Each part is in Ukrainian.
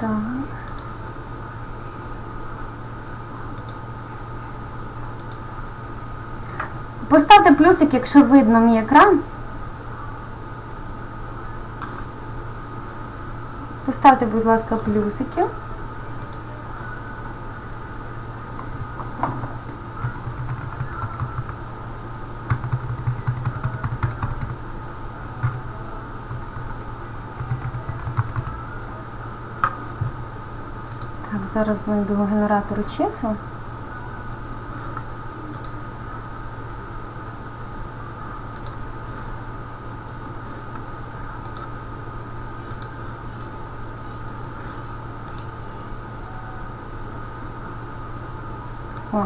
Так. Поставте плюсик, якщо видно мій екран. Поставте, будь ласка, плюсики. Так, зараз знайду генератор чисел. О,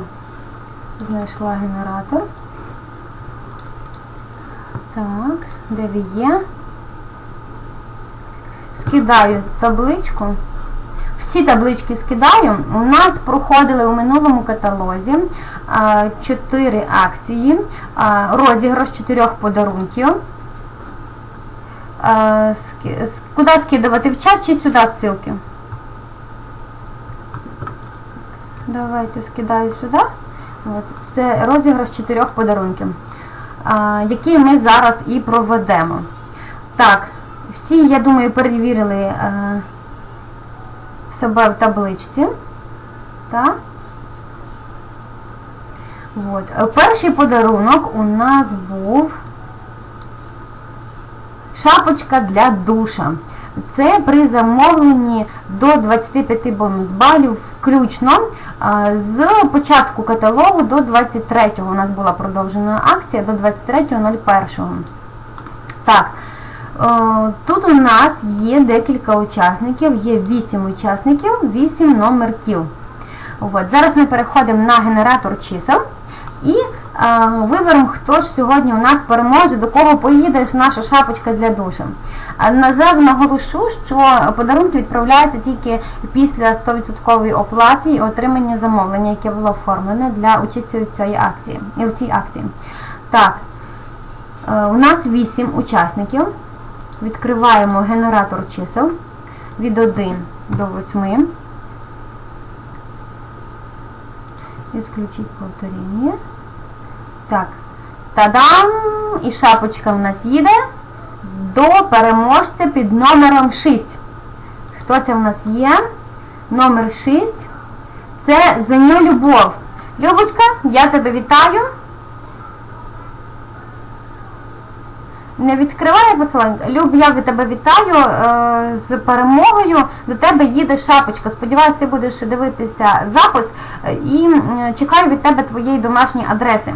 знайшла генератор. Так, де ви є? Скидаю табличку. Всі таблички скидаю. У нас проходили у минулому каталозі 4 акції, розіграш 4 подарунків. Куди скидувати? В чат чи сюди ссылки? Давайте скидаю сюди. От. Це розіграш 4 подарунків, який ми зараз і проведемо. Так, всі, я думаю, перевірили. Себе в табличці. Так? От. Перший подарунок у нас був шапочка для душа. Це при замовленні до 25 бонус балів включно з початку каталогу до 23-го. У нас була продовжена акція до 23.01. Так. Е, Тут у нас є декілька учасників, є 8 учасників, 8 номерків. От. Зараз ми переходимо на генератор чисел і е, виберемо, хто ж сьогодні у нас переможе, до кого поїде наша шапочка для душу. А Зразу наголошу, що подарунки відправляються тільки після 100% оплати і отримання замовлення, яке було оформлене для участі у цій акції. в цій акції. Так, е, у нас 8 учасників. Відкриваємо генератор чисел від 1 до 8. Исключить повторення. Так. Та-дам! І шапочка в нас їде до переможця під номером 6. Хто це в нас є? Номер 6. Це Зеню Любов. Любочка, я тебе вітаю. Не відкриває посилання. Люб, я від тебе вітаю е, з перемогою. До тебе їде шапочка. Сподіваюсь, ти будеш дивитися запис е, і чекаю від тебе твоєї домашньої адреси.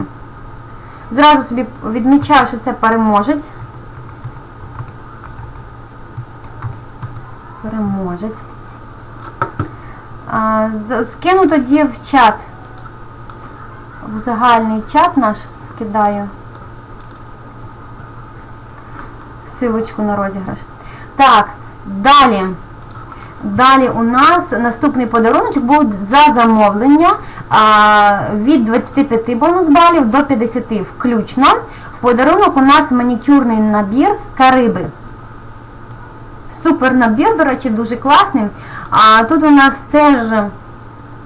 Зразу собі відмічаю, що це переможець. Переможець. Скину тоді в чат. В загальний чат наш скидаю. Силочку на розіграш. Так, далі. Далі у нас наступний подарунок був за замовлення від 25 бонус балів до 50 включно. В подарунок у нас манікюрний набір Кариби. Супер набір, до речі, дуже класний. А тут у нас теж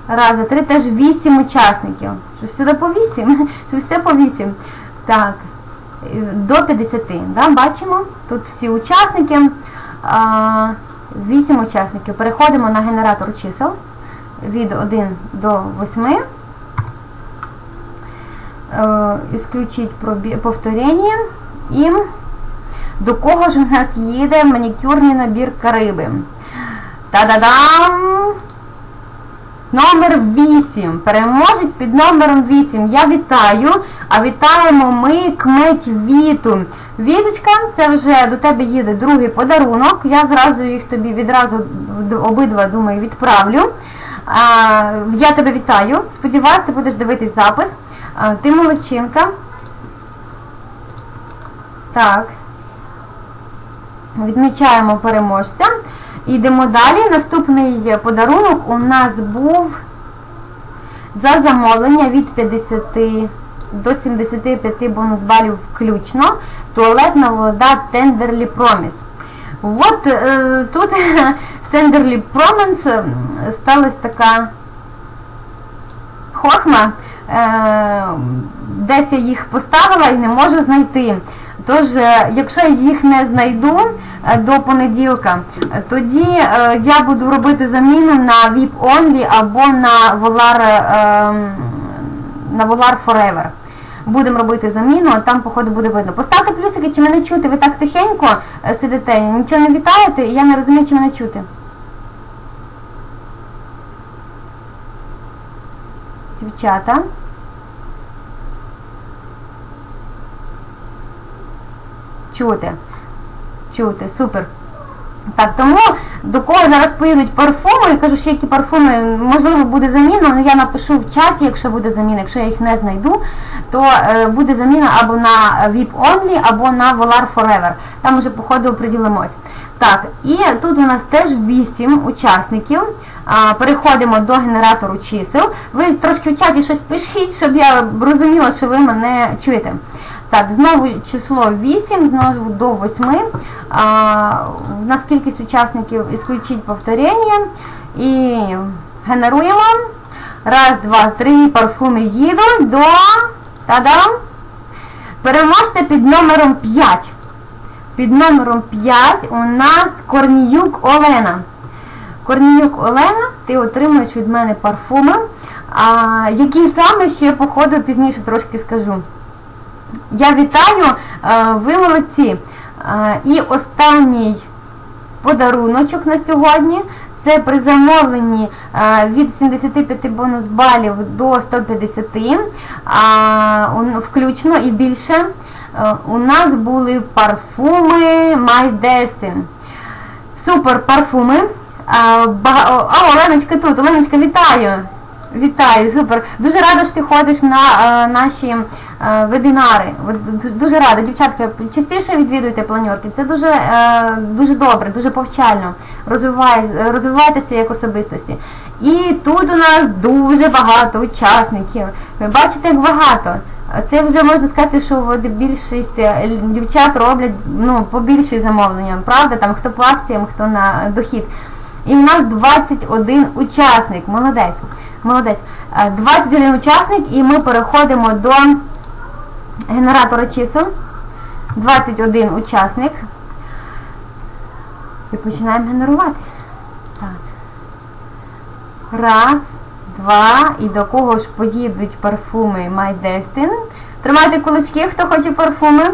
раз, три, теж 8 учасників. Що сюди по 8? Що все по 8. Так до 50. Да? Бачимо, тут всі учасники, 8 учасників. Переходимо на генератор чисел від 1 до 8. Е, Ісключіть повторення. І до кого ж у нас їде манікюрний набір Кариби? Та-да-дам! Номер 8. Переможець під номером 8. Я вітаю. А вітаємо ми кметь Віту. Віточка, це вже до тебе їде другий подарунок. Я зразу їх тобі відразу обидва, думаю, відправлю. Я тебе вітаю. Сподіваюсь, ти будеш дивитись запис. Ти молодчинка. Так. Відмічаємо переможця. Йдемо далі. Наступний подарунок у нас був за замовлення від 50 до 75 бонус балів включно. Туалетна вода Tenderly Promise. От е, тут в Тендерлі Променс сталася така хохма. Е, десь я їх поставила і не можу знайти. Тож, е, якщо я їх не знайду е, до понеділка, е, тоді я буду робити заміну на VIP Only або на Volar, на Volar Forever. Будемо робити заміну, а там, походу, буде видно. Поставте плюсики, чи мене чути, ви так тихенько сидите, нічого не вітаєте, і я не розумію, чи мене чути. Дівчата. Чути. Чути, супер. Так, тому до кого зараз поїдуть парфуми, я кажу, що які парфуми, можливо, буде заміна, але я напишу в чаті, якщо буде заміна, якщо я їх не знайду, то е, буде заміна або на VIP Only, або на Volar Forever. Там уже по ходу оприділимось. Так, і тут у нас теж 8 учасників. Переходимо до генератору чисел. Ви трошки в чаті щось пишіть, щоб я розуміла, що ви мене чуєте. Так, знову число 8, знову до 8. А, у нас кількість учасників ісключить повторення. І генеруємо. Раз, два, три, парфуми їдуть до та-дам! Переможця під номером 5. Під номером 5 у нас Корніюк Олена. Корніюк Олена, ти отримуєш від мене парфуми, а, які саме ще по ходу пізніше трошки скажу. Я вітаю, е, ви молодці. Е, І останній подаруночок на сьогодні. Це при замовленні е, від 75 бонус балів до 150, включно і більше. У нас були парфуми My Destin. Супер парфуми. А, Оленочка тут. Оленочка, вітаю. Вітаю, супер. Дуже рада, що ти ходиш на е, наші е, вебінари. Дуже рада, дівчатка, частіше відвідуйте планерки. Це дуже, е, дуже добре, дуже повчально. Розвивай, розвивайтеся як особистості. І тут у нас дуже багато учасників. Ви бачите, як багато. Це вже можна сказати, що от більшість е, дівчат роблять ну, побільші замовлення, правда? Там хто по акціям, хто на дохід. І в нас 21 учасник. Молодець. Молодець. Е, 21 учасник, і ми переходимо до генератора чисел. 21 учасник. І починаємо генерувати. Так. Раз, два. І до кого ж поїдуть парфуми My Destin. Тримайте кулачки, хто хоче парфуми.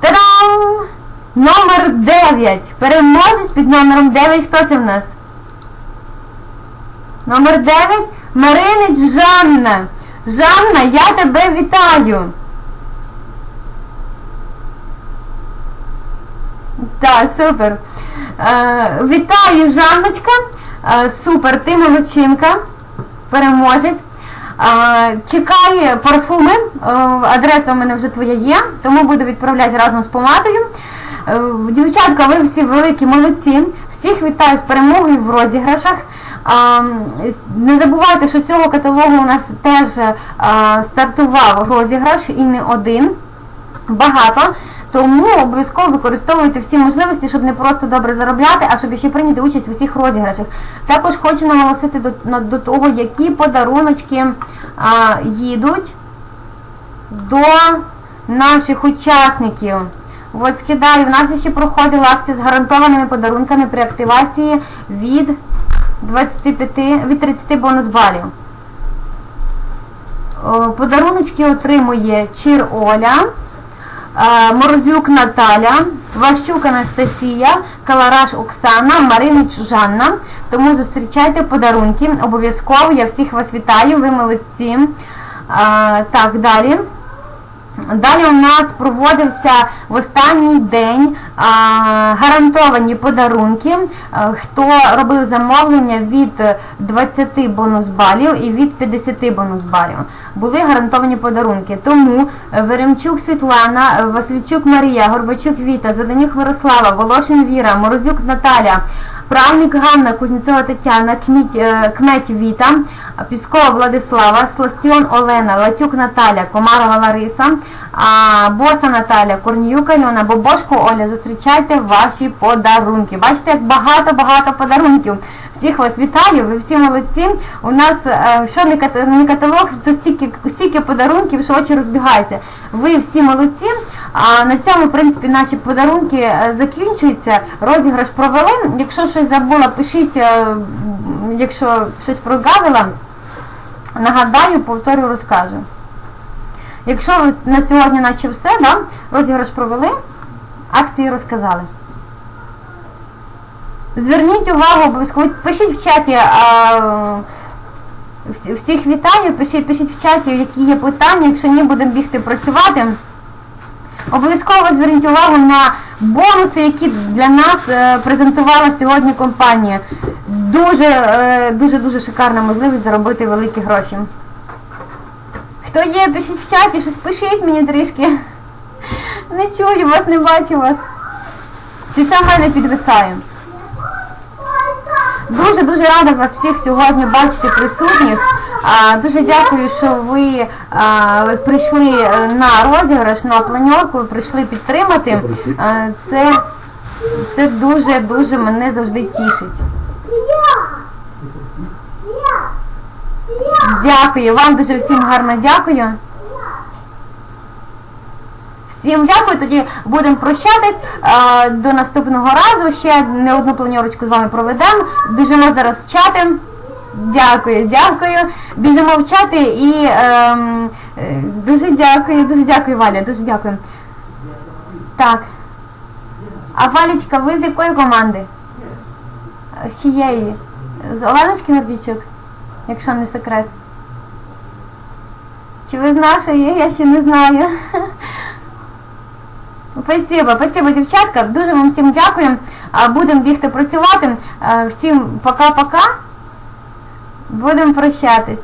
Та-дам! Номер 9. Переможець під номером 9. Хто це в нас? Номер 9. Маринич Жанна. Жанна, я тебе вітаю. Так, супер. Е, вітаю, Жанночка. Е, супер, ти молодчинка. Переможець. Е, чекай парфуми. Е, адреса в мене вже твоя є, тому буду відправляти разом з помадою. Е, дівчатка, ви всі великі молодці. Всіх вітаю з перемогою в розіграшах. Не забувайте, що цього каталогу у нас теж стартував розіграш і не один. Багато. Тому обов'язково використовуйте всі можливості, щоб не просто добре заробляти, а щоб ще прийняти участь в усіх розіграшах. Також хочу наголосити до, до того, які подаруночки а, їдуть до наших учасників. От скидаю, в нас ще проходила акція з гарантованими подарунками при активації від 25, від 30 бонус балів. Подаруночки отримує Чір Оля, Морозюк Наталя, Ващук Анастасія, Калараш Оксана, Маринич Жанна. Тому зустрічайте подарунки. Обов'язково я всіх вас вітаю, ви молодці. Так, далі. Далі у нас проводився в останній день гарантовані подарунки. Хто робив замовлення від 20 бонус балів і від 50 бонус балів. Були гарантовані подарунки. Тому Веремчук Світлана, Васильчук Марія, Горбачук Віта, Заданюк Мирослава, Волошин Віра, Морозюк Наталя. Правник Ганна, Кузнєцова Тетяна, е, Кметь Віта, Піскова Владислава, Сластіон Олена, Латюк Наталя, Комарова Лариса, Боса Наталя, Корніюк Альона, Бобошко Оля. Зустрічайте ваші подарунки. Бачите, як багато-багато подарунків. Всіх вас вітаю, ви всі молодці. У нас е, що не каталог, то стільки, стільки подарунків, що очі розбігаються. Ви всі молодці. А на цьому, в принципі, наші подарунки е, закінчуються. Розіграш провели. Якщо щось забула, пишіть, е, якщо щось прогавила. Нагадаю, повторю, розкажу. Якщо на сьогодні наче все, да, розіграш провели, акції розказали. Зверніть увагу, обов'язково пишіть в чаті. А, всіх вітаю, пишіть, пишіть в чаті, які є питання, якщо ні, будемо бігти працювати. Обов'язково зверніть увагу на бонуси, які для нас е, презентувала сьогодні компанія. Дуже, е, дуже, дуже шикарна можливість заробити великі гроші. Хто є, пишіть в чаті, щось пишіть мені трішки. Не чую вас, не бачу вас. Чи це в мене підвисає? Дуже дуже рада вас всіх сьогодні бачити присутніх. Дуже дякую, що ви а, прийшли е, на розіграш, на планьорку, прийшли підтримати. А, це, це дуже дуже мене завжди тішить. Дякую, вам дуже всім гарно дякую. Всім дякую, тоді будемо прощатись. До наступного разу. Ще не одну планерочку з вами проведемо. Біжимо зараз в чати. Дякую, дякую. Біжимо в чати і ем, е, дуже дякую, дуже дякую, Валя, дуже дякую. Так. А Валічка, ви з якої команди? З чиєї? З Оленочки Гордійчук, якщо не секрет. Чи ви з нашої? Я ще не знаю. Спасибо, спасибо, дівчатка. Дуже вам всім дякую. Будемо бігти працювати. Всім пока-пока. Будемо прощатись.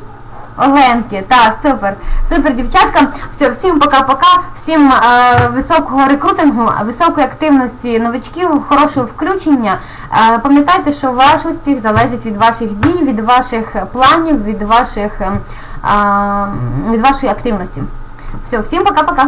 Оленки, так, супер. Супер, дівчатка. Все, всім пока-пока, всім е, високого рекрутингу, високої активності новичків, хорошого включення. Е, пам'ятайте, що ваш успіх залежить від ваших дій, від ваших планів, від ваших е, від вашої активності. Все, всім пока-пока.